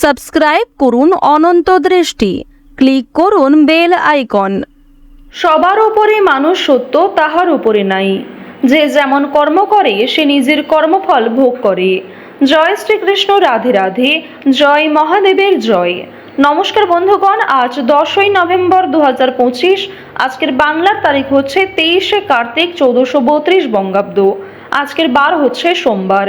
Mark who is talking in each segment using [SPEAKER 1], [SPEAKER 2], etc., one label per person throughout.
[SPEAKER 1] Subscribe করুন অনন্ত দৃষ্টি। Click করুন বেল আইকন।
[SPEAKER 2] সবার উপরে মানুষ সত্য, তাহার উপরে নাই। যে যেমন কর্ম করে, সে নিজের কর্মফল ভোগ করে। জয় শ্রীকৃষ্ণ, রাধে রাধে। জয় মহাদেবের জয়। নমস্কার বন্ধুগণ, আজ দশই নভেম্বর দু হাজার পঁচিশ। আজকের বাংলার তারিখ হচ্ছে তেইশে কার্তিক চৌদ্দশো বত্রিশ বঙ্গাব্দ। আজকের বার হচ্ছে সোমবার।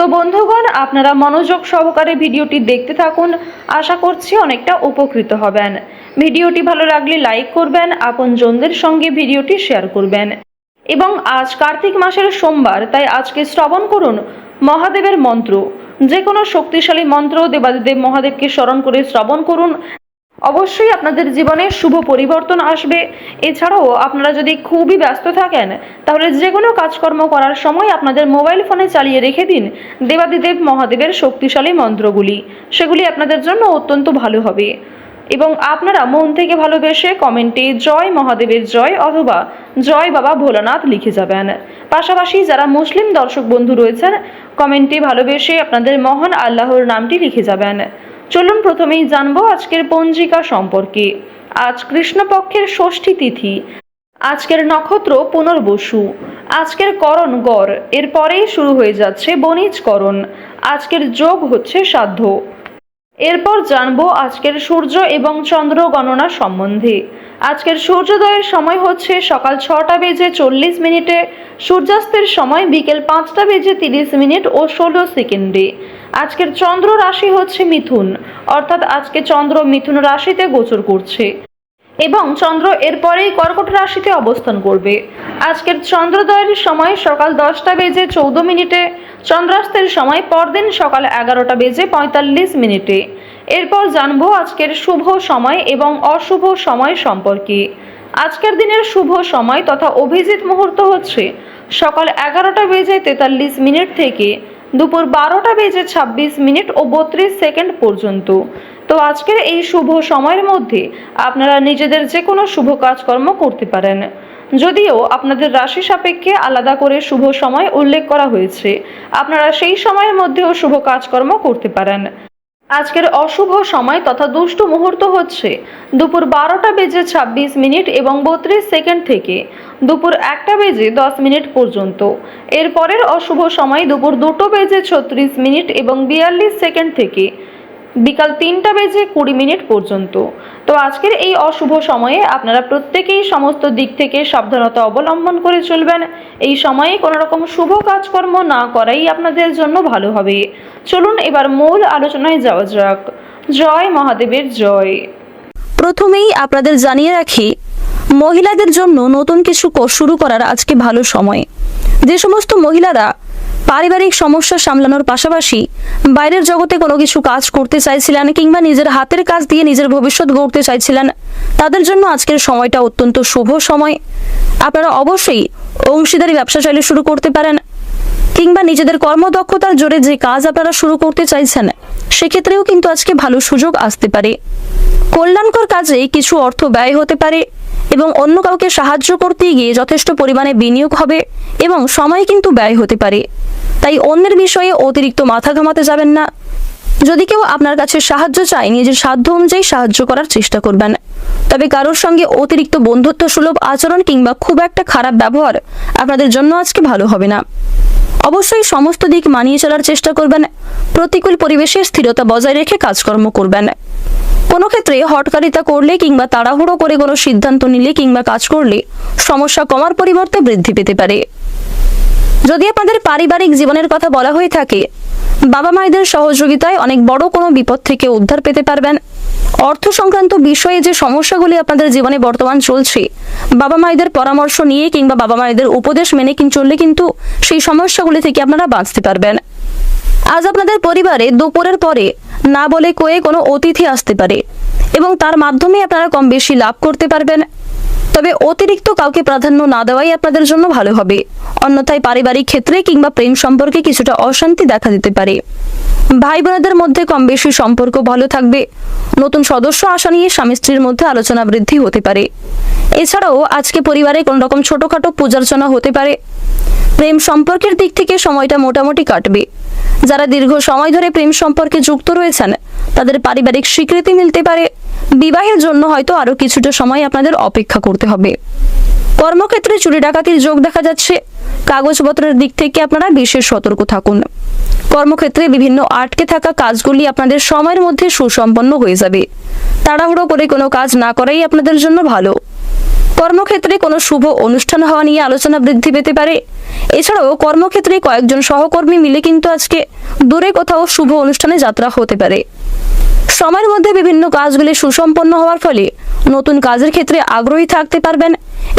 [SPEAKER 2] তো বন্ধুগণ, আপনারা মনোযোগ সহকারে ভিডিওটি দেখতে থাকুন। আশা করছি অনেকটা উপকৃত হবেন। ভিডিওটি ভালো লাগলে লাইক করবেন, আপনজনদের সঙ্গে ভিডিওটি শেয়ার করবেন। এবং আজ কার্তিক মাসের সোমবার, তাই আজকে শ্রবণ করুন মহাদেবের মন্ত্র। যে কোনো শক্তিশালী মন্ত্র দেবাদিদেব মহাদেবকে স্মরণ করে শ্রবণ করুন। অবশ্যই আপনাদের জীবনে শুভ পরিবর্তন আসবে। এছাড়াও আপনারা যদি খুবই ব্যস্ত থাকেন, তাহলে যে কোনো কাজকর্ম করার সময় আপনাদের মোবাইল ফোনে চালিয়ে রেখে দিন দেবাদিদেব মহাদেবের শক্তিশালী মন্ত্রগুলি। সেগুলি আপনাদের জন্য অত্যন্ত ভালো হবে। এবং আপনারা মন থেকে ভালোবেসে কমেন্টে জয় মহাদেবের জয় অথবা জয় বাবা ভোলানাথ লিখে যাবেন। পাশাপাশি যারা মুসলিম দর্শক বন্ধু রয়েছেন, কমেন্টে ভালোবেসে আপনাদের মহান আল্লাহর নামটি লিখে যাবেন। চলুন প্রথমেই জানব আজকের পঞ্জিকা সম্পর্কে। আজ কৃষ্ণপক্ষের ষষ্ঠী তিথি, আজকের নক্ষত্র পুনর্বসু, আজকের করণ গড়, এরপরেই শুরু হয়ে যাচ্ছে বণিজ করণ আজকের যোগ হচ্ছে সাধ্য। এরপর জানব আজকের সূর্য এবং চন্দ্র গণনা সম্বন্ধে। আজকের সূর্যোদয়ের সময় হচ্ছে সকাল ছটা বেজে চল্লিশ মিনিটে, সূর্যাস্তের সময় বিকেল পাঁচটা বেজে তিরিশ মিনিট ও ষোলো সেকেন্ডে। আজকের চন্দ্র রাশি হচ্ছে মিথুন। অর্থাৎ আজকে চন্দ্র মিথুন রাশিতে গোচর করছে। এবং চন্দ্র এরপরেই কর্কট রাশিতে অবস্থান করবে। আজকের চন্দ্রোদয়ের সময় সকাল দশটা বেজে চৌদ্দ মিনিটে, চন্দ্রাস্তের সময় পরদিন সকাল এগারোটা বেজে পঁয়তাল্লিশ মিনিটে। এরপর জানব আজকের শুভ সময় এবং অশুভ সময় সম্পর্কে। আজকের দিনের শুভ সময় তথা অভিজিৎ মুহূর্ত হচ্ছে সকাল এগারোটা বেজে তেতাল্লিশ মিনিট থেকে দুপুর বারোটা বেজে ছাব্বিশ মিনিট ও বত্রিশ সেকেন্ড পর্যন্ত। তো আজকের এই শুভ সময়ের মধ্যে আপনারা নিজেদের যে কোনো শুভ কাজকর্ম করতে পারেন। যদিও আপনাদের রাশি সাপেক্ষে আলাদা করে শুভ সময় উল্লেখ করা হয়েছে, আপনারা সেই সময়ের মধ্যেও শুভ কাজকর্ম করতে পারেন। আজকের অশুভ সময় তথা দুষ্টু মুহূর্ত হচ্ছে। দুপুর বারোটা বেজে ছাব্বিশ মিনিট এবং বত্রিশ সেকেন্ড থেকে। দুপুর একটা বেজে দশ মিনিট পর্যন্ত। এরপরের অশুভ সময় দুপুর দুটো বেজে ছত্রিশ মিনিট এবং বিয়াল্লিশ সেকেন্ড থেকে। বিকাল তিনটা বেজে কুড়ি মিনিট পর্যন্ত। তো আজকের এই অশুভ সময়ে আপনারা প্রত্যেকেই সমস্ত দিক থেকে সাবধানতা অবলম্বন করে চলবেন। এই সময়ে কোনো রকম শুভ কাজকর্ম না করাই আপনাদের জন্য ভালো হবে। চলুন এবার মূল আলোচনায় যাওয়া যাক। জয় মহাদেবের জয়।
[SPEAKER 1] প্রথমেই আপনাদের জানিয়ে রাখি, মহিলাদের জন্য নতুন কিছু শুরু করার আজকে ভালো সময়। যে সমস্ত মহিলারা পারিবারিক সমস্যা সামলানোর পাশাপাশি বাইরের জগতে কোনো কিছু কাজ করতে চাইছিলেন কিংবা নিজের হাতের কাজ দিয়ে নিজের ভবিষ্যৎ গড়তে চাইছিলেন, তাদের জন্য আজকের সময়টা অত্যন্ত শুভ সময়। আপনারা অবশ্যই অংশীদারি ব্যবসা চাইলে শুরু করতে পারেন। কিংবা নিজেদের কর্মদক্ষতার জোরে যে কাজ আপনারা শুরু করতে চাইছেন, সেক্ষেত্রেও কিন্তু আজকে ভালো সুযোগ আসতে পারে। কল্যাণকর কাজে কিছু অর্থ ব্যয় হতে পারে এবং অন্য কাউকে সাহায্য করতে গিয়ে যথেষ্ট পরিমাণে বিনিয়োগ হবে এবং সময় কিন্তু ব্যয় হতে পারে। তাই অন্যের বিষয়ে অতিরিক্ত মাথা ঘামাতে যাবেন না। যদি কেউ আপনার কাছে সাহায্য চায়, নিজের সাধ্য অনুযায়ী সাহায্য করার চেষ্টা করবেন। তবে কারোর সঙ্গে অতিরিক্ত বন্ধুত্ব সুলভ আচরণ কিংবা খুব একটা খারাপ ব্যবহার আপনাদের জন্য আজকে ভালো হবে না। অবশ্যই সমস্ত দিক মানিয়ে চলার চেষ্টা করবেন। প্রতিকূল পরিবেশে স্থিরতা বজায় রেখে কাজকর্ম করবেন। কোনো ক্ষেত্রে হটকারিতা করলে কিংবা তাড়াহুড়ো করে কোনো সিদ্ধান্ত নিলে কিংবা কাজ করলে সমস্যা কমার পরিবর্তে বৃদ্ধি পেতে পারে। যদি আপনাদের পারিবারিক জীবনের কথা বলা হয়ে থাকে বাবা মায়েদের সহযোগিতায় অনেক বড় কোনো বিপদ থেকে উদ্ধার পেতে পারবেন। অর্থ সংক্রান্ত বিষয়ে যে সমস্যাগুলি আপনাদের জীবনে বর্তমান চলছে, বাবা মায়েদের পরামর্শ নিয়ে কিংবা বাবা মায়েদের উপদেশ মেনে কিন চললে কিন্তু সেই সমস্যাগুলি থেকে আপনারা বাঁচতে পারবেন।
[SPEAKER 2] আজ আপনাদের পরিবারে দুপুরের পরে না বলে কয়ে কোনো অতিথি আসতে পারে এবং তার মাধ্যমে আপনারা কম বেশি লাভ করতে পারবেন। তবে অতিরিক্ত কাউকে প্রাধান্য না দেওয়াই আপনাদের জন্য ভালো হবে। অন্যথায় পারিবারিক ক্ষেত্রে কিংবা প্রেম সম্পর্কে কিছুটা অশান্তি দেখা দিতে পারে। ভাই বোনেদের মধ্যে কম বেশি সম্পর্ক ভালো থাকবে। নতুন সদস্য আসা নিয়ে স্বামী স্ত্রীর মধ্যে আলোচনা বৃদ্ধি হতে পারে। এছাড়াও আজকে পরিবারে কোনো রকম ছোটখাটো পূজার্চনা হতে পারে। প্রেম সম্পর্কের দিক থেকে সময়টা মোটামুটি কাটবে। যারা দীর্ঘ সময় ধরে প্রেম সম্পর্কে যুক্ত রয়েছেন, তাদের পারিবারিক স্বীকৃতি মিলতে পারে। বিবাহের জন্য হয়তো আরও কিছুটা সময় আপনাদের অপেক্ষা করতে হবে। কর্মক্ষেত্রে চুরি ডাকাতির যোগ দেখা যাচ্ছে। কাগজপত্রের দিক থেকে আপনারা বিশেষ সতর্ক থাকুন। কর্মক্ষেত্রে বিভিন্ন আটকে থাকা কাজগুলি আপনাদের সময়ের মধ্যে সুসম্পন্ন হয়ে যাবে। তাড়াহুড়ো করে কোনো কাজ না করাই আপনাদের জন্য ভালো। কর্মক্ষেত্রে কোনো শুভ অনুষ্ঠান হওয়া নিয়ে আলোচনা বৃদ্ধি পেতে পারে। এছাড়াও কর্মক্ষেত্রে কয়েকজন সহকর্মী মিলে কিন্তু আজকে দূরে কোথাও শুভ অনুষ্ঠানে যাত্রা হতে পারে। সময়ের মধ্যে বিভিন্ন কাজগুলি সুসম্পন্ন হওয়ার ফলে নতুন কাজের ক্ষেত্রে আগ্রহী থাকতে পারবেন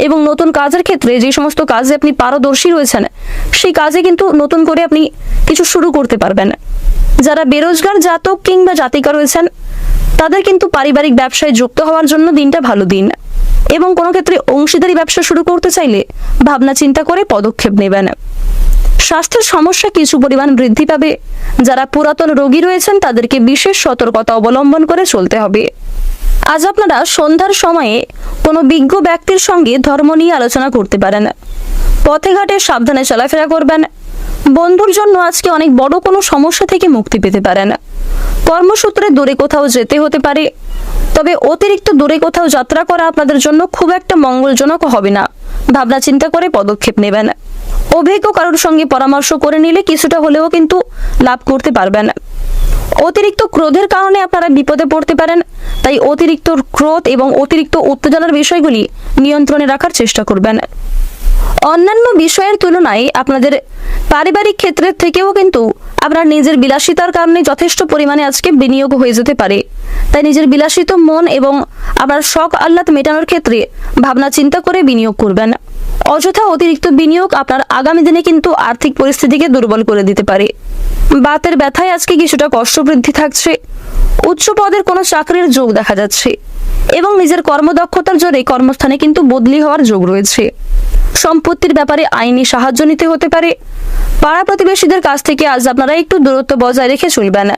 [SPEAKER 2] এবং নতুন কাজের ক্ষেত্রে যে সমস্ত কাজে আপনি পারদর্শী রয়েছেন, সেই কাজে কিন্তু নতুন করে আপনি কিছু শুরু করতে পারবেন। যারা বেরোজগার, জাতক কিংবা জাতিকা রয়েছেন, তাদের কিন্তু পারিবারিক ব্যবসায় যুক্ত হওয়ার জন্য দিনটা ভালো দিন এবং কোনো ক্ষেত্রে অংশীদারি ব্যবসা শুরু করতে চাইলে ভাবনা চিন্তা করে পদক্ষেপ নেবেন। স্বাস্থ্যের সমস্যা কিছু পরিমাণ বৃদ্ধি পাবে। যারা পুরাতন রোগী রয়েছেন, তাদেরকে বিশেষ সতর্কতা অবলম্বন করে চলতে হবে। আজ আপনারা সন্ধ্যার সময়ে কোনো বিজ্ঞ ব্যক্তির সঙ্গে ধর্ম নিয়ে আলোচনা করতে পারেন। পথে ঘাটে সাবধানে চলাফেরা করবেন। বন্ধুর জন্য আজকে অনেক বড় কোনো সমস্যা থেকে মুক্তি পেতে পারেন। কর্মসূত্রে দূরে কোথাও যেতে হতে পারে। তবে অতিরিক্ত দূরে কোথাও যাত্রা করা আপনাদের জন্য খুব একটা মঙ্গলজনক হবে না। ভাবনা চিন্তা করে পদক্ষেপ নেবেন। অভিজ্ঞ কারোর সঙ্গে পরামর্শ করে নিলে কিছুটা হলেও কিন্তু লাভ করতে পারবেন। অতিরিক্ত ক্রোধের কারণে আপনারা বিপদে পড়তে পারেন, তাই অতিরিক্ত ক্রোধ এবং অতিরিক্ত উত্তেজনার বিষয়গুলি নিয়ন্ত্রণে রাখার চেষ্টা করবেন। অন্যান্য বিষয়ের তুলনায় আপনাদের পারিবারিক ক্ষেত্রের থেকেও কিন্তু আপনার নিজের বিলাসিতার কারণে যথেষ্ট পরিমাণে আজকে বিনিয়োগ হয়ে যেতে পারে। তাই নিজের বিলাসিত মন এবং আপনার শখ আহ্লাদ মেটানোর ক্ষেত্রে ভাবনা চিন্তা করে বিনিয়োগ করবেন। অযথা অতিরিক্ত বিনিয়োগ আপনার আগামী দিনে কিন্তু আর্থিক পরিস্থিতিকে দুর্বল করে দিতে পারে। বাতের ব্যথায় আজকে কিছুটা কষ্ট বৃদ্ধি থাকছে। উচ্চ পদের কোনো চাকরির যোগ দেখা যাচ্ছে এবং নিজের কর্মদক্ষতার জোরে কর্মস্থানে কিন্তু বদলি হওয়ার যোগ রয়েছে। সম্পত্তির ব্যাপারে আইনি সাহায্য নিতে হতে পারে। পাড়া প্রতিবেশীদের কাছ থেকে আজ আপনারা একটু দূরত্ব বজায় রেখে চলবেন।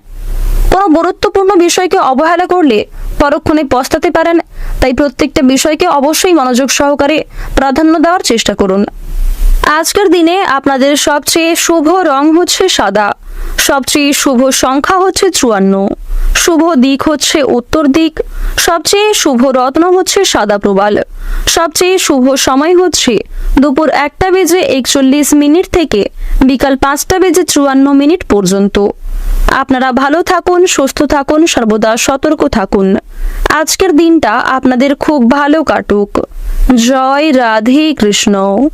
[SPEAKER 2] কোনো গুরুত্বপূর্ণ বিষয়কে অবহেলা করলে পরক্ষণে পস্তাতে পারেন। তাই প্রত্যেকটা বিষয়কে অবশ্যই মনোযোগ সহকারে প্রাধান্য দেওয়ার চেষ্টা করুন। আজকের দিনে আপনাদের সবচেয়ে শুভ রং হচ্ছে সাদা। সবচেয়ে শুভ সংখ্যা হচ্ছে চুয়ান্ন। শুভ দিক হচ্ছে উত্তর দিক। সবচেয়ে শুভ রত্ন হচ্ছে সাদা প্রবাল। সবচেয়ে শুভ সময় হচ্ছে দুপুর একটা বেজে একচল্লিশ মিনিট থেকে বিকাল পাঁচটা বেজে চুয়ান্ন মিনিট পর্যন্ত। আপনারা ভালো থাকুন, সুস্থ থাকুন, সর্বদা সতর্ক থাকুন। আজকের দিনটা আপনাদের খুব ভালো কাটুক। জয় রাধে কৃষ্ণ।